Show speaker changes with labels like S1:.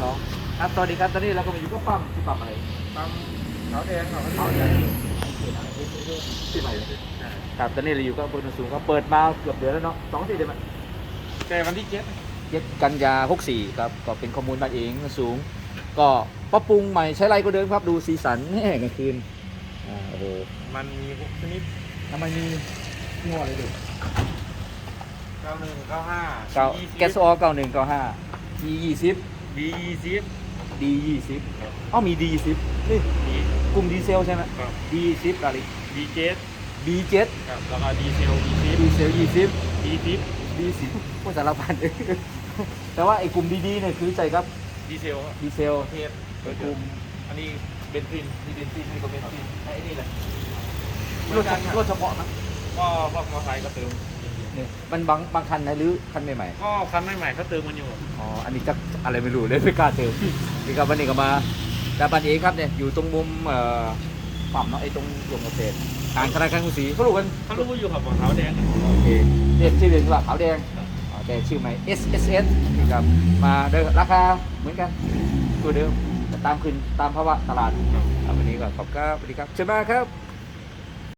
S1: สองครับสวัสดีครับตอนนี้เราก็มาอยู่ก็ปั๊มที่ปั๊มอะไร
S2: ปั๊มขาวแดงเขา
S1: เอาอย่างนี้ที่ไหนครับตอนนี้เราอยู่ก็อำเภอโนนสูงก็เปิดมาเกือบเดือนแล้วเนาะสองสี่เดือนมัน
S2: แต่วันที่เจ็ด
S1: เจ็ดกันยา64ครับก็เป็นข้อมูลมาเองสูง ก็ปรับปรุงใหม่ใช้ไรก็เดิมครับดูสีสันแน่กลางคืนอ่าโอ้โห
S2: มันมีหกชนิด
S1: ทำไมมีงอเลยดู
S2: เก้าหนึ่งเก้าห้า
S1: เก้าแก๊สโซเก้าหนึ่งเก้าห้า D ยี่สิบ
S2: ดียี่สิบ
S1: D ยี่สิบอ้าวมี D ยี่สิบนี่
S2: ดี
S1: กลุ่มดีเซลใช่ไหม
S2: ครับ
S1: D ยี่สิบอะไร
S2: ดีเจ็ด
S1: D เจ็ด
S2: ครับแล้วก็ดีเซลดีสิบ
S1: ดีเซลยี่สิบ
S2: ดีสิบ
S1: D สิบพวกสารพันแต่ว่าไอ้กลุ่มดีๆเนี่ยคือใจครับ
S2: ดีเซลครับ
S1: ดีเซล
S2: ประเทศ
S1: ไอ้กลุ่ม
S2: อันนี้เบนซิน
S1: ดีเบนซินนี่ก็เบนซินไอ้นี่แหละ
S2: เหมื
S1: ร
S2: อ
S1: ถ
S2: นกันครับ
S1: รถเฉพาะนะ
S2: ก็พวกมอเตอร์ไซค์ก็เติม
S1: เนี่ยมันบางบางคันนะหรือคันใหม่
S2: ก็คันใหม่ๆเขาเติมมันอยู่
S1: ๆอ๋ออันนี้จะอะไรไม่รู้เลยไม่กล้าเติมนี่ครับวันนี้ก็มาแต่บันเองครับเนี่ยอยู่ตรงมุมเอ่อปั๊มเนาะไอ้ตรงโรงเกษตรทางธนาคารกรุงศรีเขารู้กัน
S2: เขารู้อยู่ครับว่าขาวแดง
S1: โอเคเรียกชื่อเรียนว่าขาวแดงอ๋อแต่ชื่อใหม่ S S S นี่ครับมาเดินราคาเหมือนกันตัวเดิมแต่ตามขึ้นตามภาวะตลาดครับวันนี้ก็ขอบคุณครับสวัสดีครับเชิญมาครับ